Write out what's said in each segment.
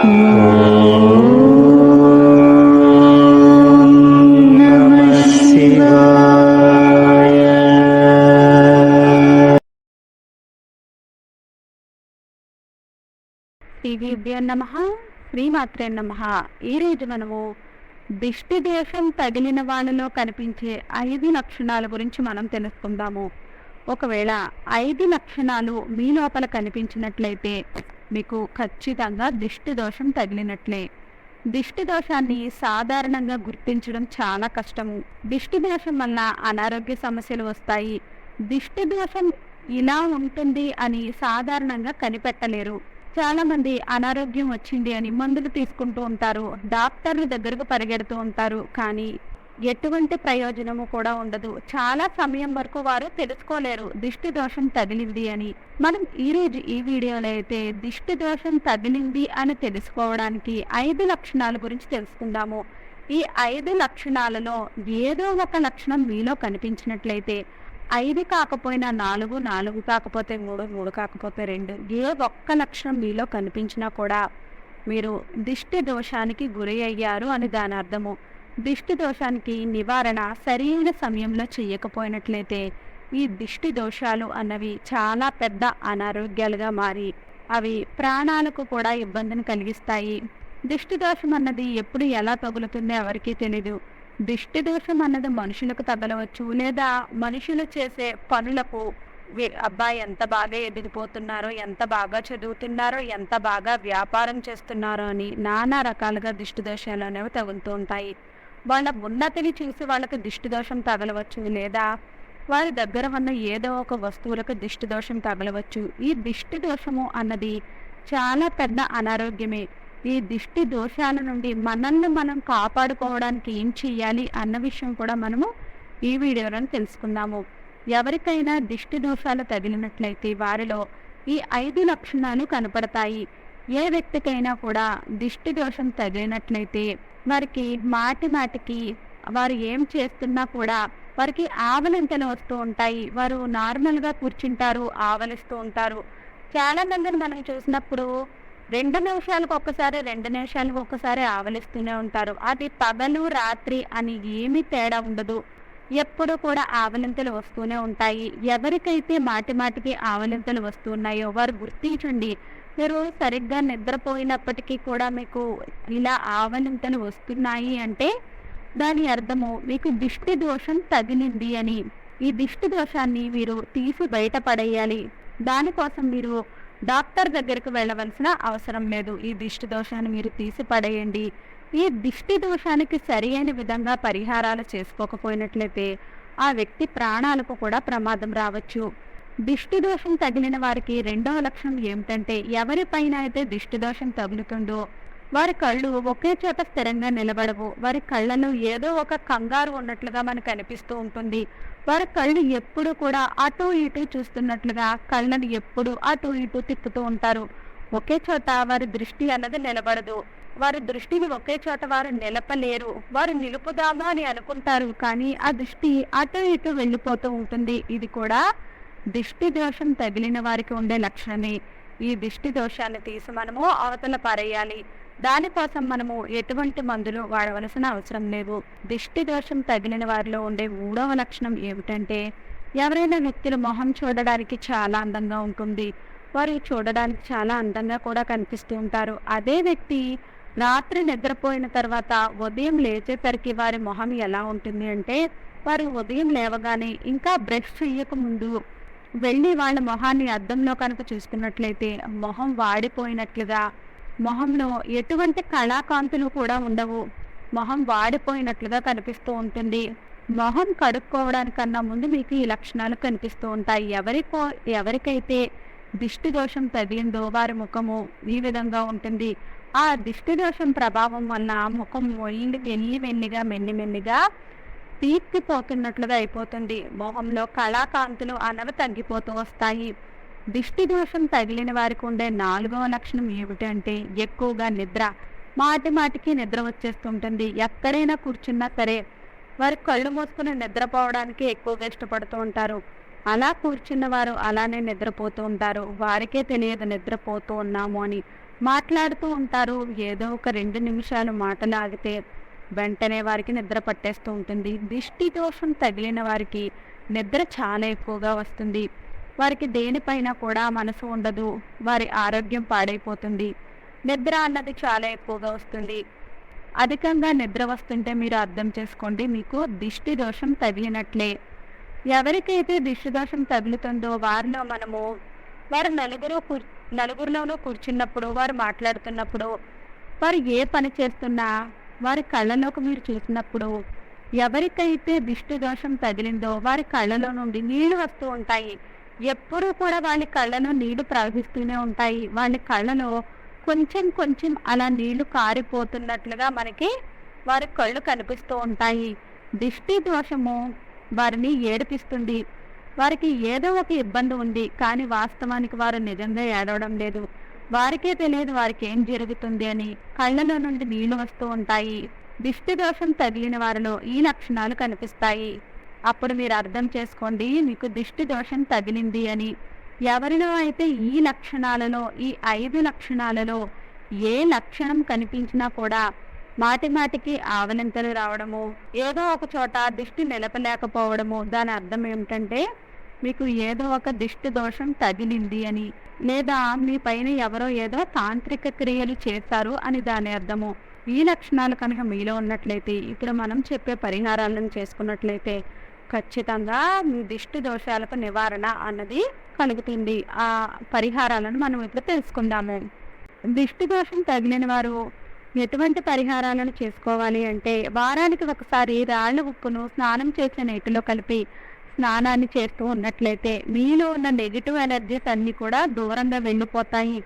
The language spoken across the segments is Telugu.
నమః నమ శ్రీమాత్రే నమ. ఈరోజు మనము దిష్టి దేశం తగిలిన వాళ్ళలో కనిపించే ఐదు లక్షణాల గురించి మనం తెలుసుకుందాము. ఒకవేళ ఐదు లక్షణాలు మీ లోపల కనిపించినట్లయితే మీకు ఖచ్చితంగా దిష్టి దోషం తగిలినట్లే. దిష్టి దోషాన్ని సాధారణంగా గుర్తించడం చాలా కష్టము. దిష్టి దోషం వల్ల అనారోగ్య సమస్యలు వస్తాయి. దిష్టి దోషం ఇలా ఉంటుంది అని సాధారణంగా కనిపెట్టలేరు. చాలా మంది అనారోగ్యం వచ్చింది అని మందులు తీసుకుంటూ ఉంటారు. డాక్టర్ల దగ్గరకు పరిగెడుతూ ఉంటారు. కానీ ఎటువంటి ప్రయోజనము కూడా ఉండదు. చాలా సమయం వరకు వారు తెలుసుకోలేరు. దిష్టి దోషం తగిలింది అని. మనం ఈ రోజు ఈ వీడియోలో అయితే దిష్టి దోషం తగిలింది అని తెలుసుకోవడానికి ఐదు లక్షణాల గురించి తెలుసుకుందాము. ఈ ఐదు లక్షణాలలో ఏదో ఒక లక్షణం మీలో కనిపించినట్లయితే ఐదు కాకపోయినా నాలుగు నాలుగు కాకపోతే మూడు మూడు కాకపోతే రెండు ఏ ఒక్క లక్షణం మీలో కనిపించినా కూడా మీరు దిష్టి దోషానికి గురి అయ్యారు అని దాని అర్థము. దిష్టి దోషానికి నివారణ సరైన సమయంలో చేయకపోయినట్లయితే ఈ దిష్టి దోషాలు అన్నవి చాలా పెద్ద అనారోగ్యాలుగా మారి అవి ప్రాణాలకు కూడా ఇబ్బందిని కలిగిస్తాయి. దిష్టి దోషం అన్నది ఎప్పుడు ఎలా తగులుతుందో ఎవరికీ తెలియదు దిష్టి దోషం అన్నది మనుషులకు తగలవచ్చు లేదా మనుషులు చేసే పనులకు అబ్బాయి ఎంత బాగా ఎదిగిపోతున్నారో ఎంత బాగా చదువుతున్నారో ఎంత బాగా వ్యాపారం చేస్తున్నారో అని నానా రకాలుగా దిష్టి దోషాలు అనేవి తగులుతూ ఉంటాయి. వాళ్ళ ఉన్నతిని చూసి వాళ్ళకి దిష్టి దోషం తగలవచ్చు లేదా? వారి దగ్గర ఉన్న ఏదో ఒక వస్తువులకు దిష్టి దోషం తగలవచ్చు. ఈ దిష్టి దోషము అన్నది చాలా పెద్ద అనారోగ్యమే. ఈ దిష్టి దోషాల నుండి మనల్ని మనం కాపాడుకోవడానికి ఏం చెయ్యాలి అన్న విషయం కూడా మనము ఈ వీడియోలో తెలుసుకుందాము. ఎవరికైనా దిష్టి దోషాలు తగిలినట్లయితే వారిలో ఈ ఐదు లక్షణాలు కనపడతాయి. ఏ వ్యక్తికైనా కూడా దిష్టి దోషం తగిలినట్లయితే వారికి మాటి మాటికి వారు ఏం చేస్తున్నా కూడా వారికి ఆవలింతలు వస్తూ ఉంటాయి. వారు నార్మల్గా కూర్చుంటారు ఆవలిస్తూ ఉంటారు. చాలా మందిని మనం చూసినప్పుడు రెండు నిమిషాలకు ఒక్కసారి రెండు నిమిషాలకు ఒక్కసారి ఆవలిస్తూనే ఉంటారు. అది పగలు రాత్రి అని ఏమీ తేడా ఉండదు. ఎప్పుడు కూడా ఆవలింతలు వస్తూనే ఉంటాయి. ఎవరికైతే మాటి మాటికి ఆవలింతలు వస్తున్నాయో వారు గుర్తించండి. మీరు సరిగ్గా నిద్రపోయినప్పటికీ కూడా మీకు ఇలా ఆవలింతలు వస్తున్నాయి అంటే దాని అర్థము మీకు దిష్టి దోషం తగిలింది అని. ఈ దిష్టి దోషాన్ని మీరు తీసి బయటపడేయాలి దానికోసం మీరు డాక్టర్ దగ్గరకు వెళ్ళవలసిన అవసరం లేదు. ఈ దిష్టి దోషాన్ని మీరు తీసి పడేయండి. ఈ దిష్టి దోషానికి సరి అయిన విధంగా పరిహారాలు చేసుకోకపోయినట్లయితే ఆ వ్యక్తి ప్రాణాలకు కూడా ప్రమాదం రావచ్చు. దిష్టి దోషం తగిలిన వారికి రెండవ లక్షణం ఏమిటంటే ఎవరిపైన అయితే దిష్టి దోషం తగులుతుందో వారి కళ్ళు ఒకే చోట స్థిరంగా నిలబడవు. వారి కళ్ళలో ఏదో ఒక కంగారు ఉన్నట్లుగా మనకు అనిపిస్తూ ఉంటుంది. వారి కళ్ళు ఎప్పుడు కూడా అటు ఇటు చూస్తున్నట్లుగా కళ్ళను ఎప్పుడు అటు ఇటు తిప్పుతూ ఉంటారు. ఒకే చోట వారి దృష్టి అన్నది నిలబడదు. వారి దృష్టిని ఒకే చోట వారు నిలపలేరు. వారు నిలుపుదామా అని అనుకుంటారు. కానీ ఆ దృష్టి అటు ఇటు వెళ్ళిపోతూ ఉంటుంది. ఇది కూడా దిష్టి దోషం తగిలిన వారికి ఉండే లక్షణమే. ఈ దిష్టి దోషాన్ని తీసి మనము అవతల పారేయాలి. దానికోసం మనము ఎటువంటి మందులు వాడవలసిన అవసరం లేదు దిష్టి దోషం తగిలిన వారిలో ఉండే మూడవ లక్షణం ఏమిటంటే ఎవరైనా వ్యక్తుల మొహం చూడడానికి చాలా అందంగా ఉంటుంది. వారు చూడడానికి చాలా అందంగా కూడా కనిపిస్తూ ఉంటారు. అదే వ్యక్తి రాత్రి నిద్రపోయిన తర్వాత ఉదయం లేచేసరికి వారి మొహం ఎలా ఉంటుంది అంటే వారు ఉదయం లేవగానే ఇంకా బ్రష్ చేయక వెళ్ళి వాళ్ళ మొహాన్ని అద్దంలో కనుక చూసుకున్నట్లయితే మొహం వాడిపోయినట్లుగా మొహంలో ఎటువంటి కళాకాంతులు కూడా ఉండవు. మొహం వాడిపోయినట్లుగా కనిపిస్తూ ఉంటుంది. మొహం కడుక్కోవడానికన్నా ముందు మీకు ఈ లక్షణాలు కనిపిస్తూ ఉంటాయి. ఎవరికో ఎవరికైతే దిష్టి దోషం తగిలిందో వారి ముఖము ఈ విధంగా ఉంటుంది. ఆ దిష్టి దోషం ప్రభావం వల్ల ముఖం మొయ్యి మెల్లి మెల్లిగా మెల్లి మెల్లిగా తీర్చిపోతున్నట్లుగా అయిపోతుంది. మొహంలో కళాకాంతులు అనవి తగ్గిపోతూ వస్తాయి. దిష్టి దోషం తగిలిన వారికి ఉండే నాలుగవ లక్షణం ఏమిటంటే ఎక్కువగా నిద్ర. మాటి మాటికి నిద్ర వచ్చేస్తుంటుంది. ఎక్కడైనా కూర్చున్నా సరే వారు కళ్ళు మూసుకుని నిద్రపోవడానికి ఎక్కువగా ఇష్టపడుతూ ఉంటారు. అలా కూర్చున్న వారు అలానే నిద్రపోతూ ఉంటారు. వారికే తెలియదు నిద్రపోతూ ఉన్నాము అని మాట్లాడుతూ ఉంటారు. ఏదో ఒక రెండు నిమిషాలు మాటలు ఆగితే వెంటనే వారికి నిద్ర పట్టేస్తూ ఉంటుంది. దిష్టి దోషం తగిలిన వారికి నిద్ర చాలా ఎక్కువగా వస్తుంది. వారికి దేనిపైన కూడా మనసు ఉండదు. వారి ఆరోగ్యం పాడైపోతుంది. నిద్ర అన్నది చాలా ఎక్కువగా వస్తుంది. అధికంగా నిద్ర వస్తుంటే మీరు అర్థం చేసుకోండి. మీకు దిష్టి దోషం తగిలినట్లే. ఎవరికైతే దిష్టి దోషం తగులుతుందో వారిలో మనము వారు నలుగురు కూర్ నలుగురిలోనూ కూర్చున్నప్పుడు వారు మాట్లాడుతున్నప్పుడు వారు ఏ పని చేస్తున్నా వారి కళ్ళలోకి మీరు చూసినప్పుడు ఎవరికైతే దిష్టి దోషం తగిలిందో వారి కళ్ళలో నుండి నీళ్ళు వస్తూ ఉంటాయి. ఎప్పుడూ కూడా వాళ్ళ కళ్ళలో నీళ్ళు ప్రవహిస్తూనే ఉంటాయి. వాళ్ళ కళ్ళలో కొంచెం కొంచెం అలా నీళ్ళు కారిపోతున్నట్లుగా మనకి వారి కళ్ళు కనిపిస్తూ ఉంటాయి. దిష్టి దోషము వారిని ఏడిపిస్తుంది. వారికి ఏదో ఒక ఇబ్బంది ఉంది కానీ వాస్తవానికి వారు నిజంగా ఏడవడం లేదు. వారికే తెలియదు వారికి ఏం జరుగుతుంది అని కళ్ళలో నుండి నీళ్ళు వస్తూ ఉంటాయి. దిష్టి దోషం తగిలిన వారిలో ఈ లక్షణాలు కనిపిస్తాయి. అప్పుడు మీరు అర్థం చేసుకోండి మీకు దిష్టి దోషం తగిలింది అని. ఎవరిలో అయితే ఈ లక్షణాలలో ఈ ఐదు లక్షణాలలో ఏ లక్షణం కనిపించినా కూడా మాటి మాటికి ఆవలింతలు రావడము ఏదో ఒక చోట దిష్టి నిలపలేకపోవడము దాని అర్థం ఏమిటంటే మీకు ఏదో ఒక దిష్టి దోషం తగిలింది అని లేదా మీ పైన ఎవరో ఏదో తాంత్రిక క్రియలు చేశారు అని దాని అర్థము. ఈ లక్షణాలు కనుక మీలో ఉన్నట్లయితే ఇప్పుడు మనం చెప్పే పరిహారాలను చేసుకున్నట్లయితే ఖచ్చితంగా మీ దిష్టి దోషాలకు నివారణ అన్నది కలుగుతుంది. ఆ పరిహారాలను మనం ఇప్పుడు తెలుసుకుందాము. దిష్టి దోషం తగిలిన వారు ఎటువంటి పరిహారాలను చేసుకోవాలి అంటే వారానికి ఒకసారి రాళ్ళ ఉప్పును స్నానం చేసే నీటిలో కలిపి స్నానాన్ని చేస్తూ ఉన్నట్లయితే మీలో ఉన్న నెగిటివ్ ఎనర్జీస్ అన్ని కూడా దూరంగా వెళ్ళిపోతాయి.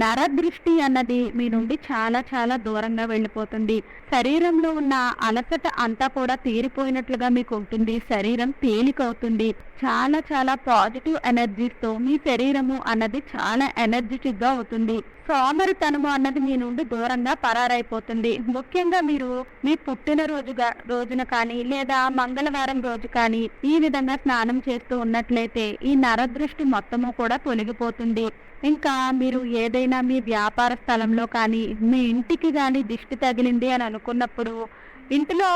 నరదృష్టి అన్నది మీ నుండి చాలా చాలా దూరంగా వెళ్ళిపోతుంది. శరీరంలో ఉన్న అలసట అంతా కూడా తీరిపోయినట్లుగా మీకు ఉంటుంది. శరీరం తేలికవుతుంది. చాలా చాలా పాజిటివ్ ఎనర్జీస్తో మీ శరీరము అన్నది చాలా ఎనర్జెటిక్గా అవుతుంది. సోమరితనము అన్నది మీ నుండి దూరంగా పరారైపోతుంది. ముఖ్యంగా మీరు మీ పుట్టినరోజుగా రోజున కానీ లేదా మంగళవారం రోజు కానీ ఈ విధంగా స్నానం చేస్తూ ఉన్నట్లయితే ఈ నరదృష్టి మొత్తము కూడా తొలగిపోతుంది. ఇంకా మీరు ఏదైనా మీ వ్యాపార స్థలంలో కానీ మీ ఇంటికి కానీ దిష్టి తగిలింది అని అనుకున్నప్పుడు ఇంటిలో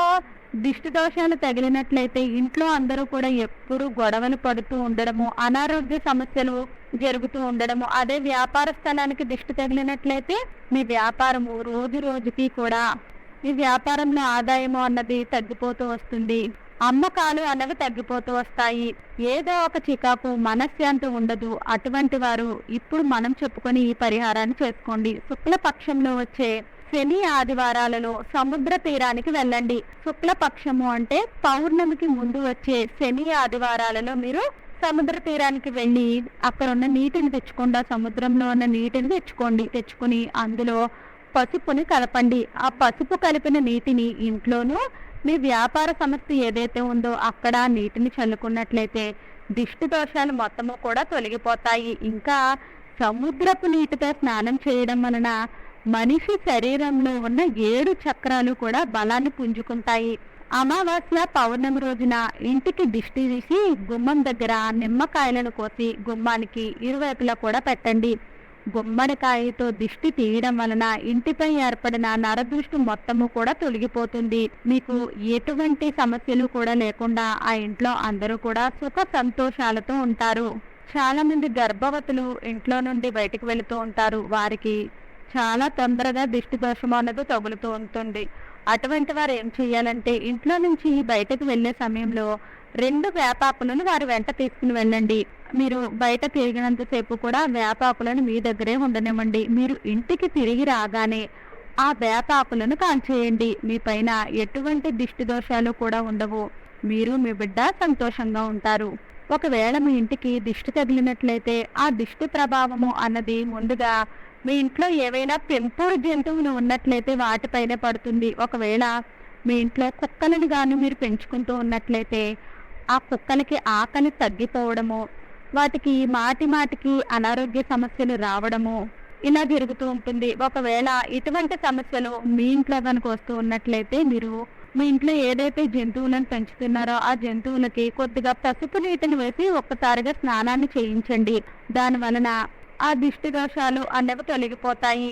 దిష్టి దోషాలు తగిలినట్లయితే ఇంట్లో అందరూ కూడా ఎప్పుడు గొడవలు పడుతూ ఉండడము అనారోగ్య సమస్యలు జరుగుతూ ఉండడము అదే వ్యాపార స్థలానికి దిష్టి తగిలినట్లయితే మీ వ్యాపారము రోజు రోజుకి కూడా మీ వ్యాపారంలో ఆదాయము అన్నది తగ్గిపోతూ వస్తుంది. అమ్మకాలు అన్నవి తగ్గిపోతూ వస్తాయి. ఏదో ఒక చికాకు మనశ్శాంతి ఉండదు. అటువంటి వారు ఇప్పుడు మనం చెప్పుకొని ఈ పరిహారాన్ని చేసుకోండి. శుక్లపక్షంలో వచ్చే శని ఆదివారాలలో సముద్ర తీరానికి వెళ్ళండి. శుక్లపక్షము అంటే పౌర్ణమికి ముందు వచ్చే శని ఆదివారాలలో మీరు సముద్ర తీరానికి వెళ్ళి అక్కడ ఉన్న నీటిని తెచ్చుకుండా. సముద్రంలో ఉన్న నీటిని తెచ్చుకోండి. తెచ్చుకుని అందులో పసుపుని కలపండి. ఆ పసుపు కలిపిన నీటిని ఇంట్లోనూ మీ వ్యాపార సంస్థ ఏదైతే ఉందో అక్కడ నీటిని చల్లుకున్నట్లయితే దిష్టి దోషాలు మొత్తము కూడా తొలగిపోతాయి. ఇంకా సముద్రపు నీటితో స్నానం చేయడం వలన మనిషి శరీరంలో ఉన్న ఏడు చక్రాలు కూడా బలాన్ని పుంజుకుంటాయి. అమావాస్య పౌర్ణమి రోజున ఇంటికి దిష్టి తీసి గుమ్మం దగ్గర నిమ్మకాయలను కోసి గుమ్మానికి ఇరువైపులా కూడా పెట్టండి. గుమ్మడికాయతో దిష్టి తీయడం వలన ఇంటిపై ఏర్పడిన నరదృష్టి మొత్తము కూడా తొలగిపోతుంది. మీకు ఎటువంటి సమస్యలు కూడా లేకుండా ఆ ఇంట్లో అందరూ కూడా సుఖ సంతోషాలతో ఉంటారు. చాలా మంది గర్భవతులు ఇంట్లో నుండి బయటకు వెళుతూ ఉంటారు. వారికి చాలా తొందరగా దిష్టి దోషం అన్నది తగులుతూ ఉంటుంది. అటువంటి వారు ఏం చేయాలంటే ఇంట్లో నుంచి బయటకు వెళ్ళే సమయంలో రెండు వేపాకులను వారి వెంట తీసుకుని వెళ్ళండి. మీరు బయట తిరిగినంతసేపు కూడా వేపాకులను మీ దగ్గరే ఉండనివ్వండి. మీరు ఇంటికి తిరిగి రాగానే ఆ వేపాకులను కాల్చేయండి మీ పైన ఎటువంటి దిష్టి దోషాలు కూడా ఉండవు. మీరు మీ బిడ్డ సంతోషంగా ఉంటారు. ఒకవేళ మీ ఇంటికి దిష్టి తగిలినట్లయితే ఆ దిష్టి ప్రభావము అన్నది ముందుగా మీ ఇంట్లో ఏవైనా పెంపుడు జంతువులు ఉన్నట్లయితే వాటిపైనే పడుతుంది. ఒకవేళ మీ ఇంట్లో కుక్కలను గాను మీరు పెంచుకుంటూ ఉన్నట్లయితే ఆ కుక్కలకి ఆకలి తగ్గిపోవడము వాటికి మాటి మాటికి అనారోగ్య సమస్యలు రావడము ఇలా జరుగుతూ ఉంటుంది. ఒకవేళ ఇటువంటి సమస్యలు మీ ఇంట్లో కనుక వస్తూ ఉన్నట్లయితే మీరు మీ ఇంట్లో ఏదైతే జంతువులను పెంచుతున్నారో ఆ జంతువులకి కొద్దిగా పసుపు నీటిని వేసి ఒక్కసారిగా స్నానాన్ని చేయించండి. దాని వలన ఆ దిష్టి దోషాలు అనేవి తొలగిపోతాయి.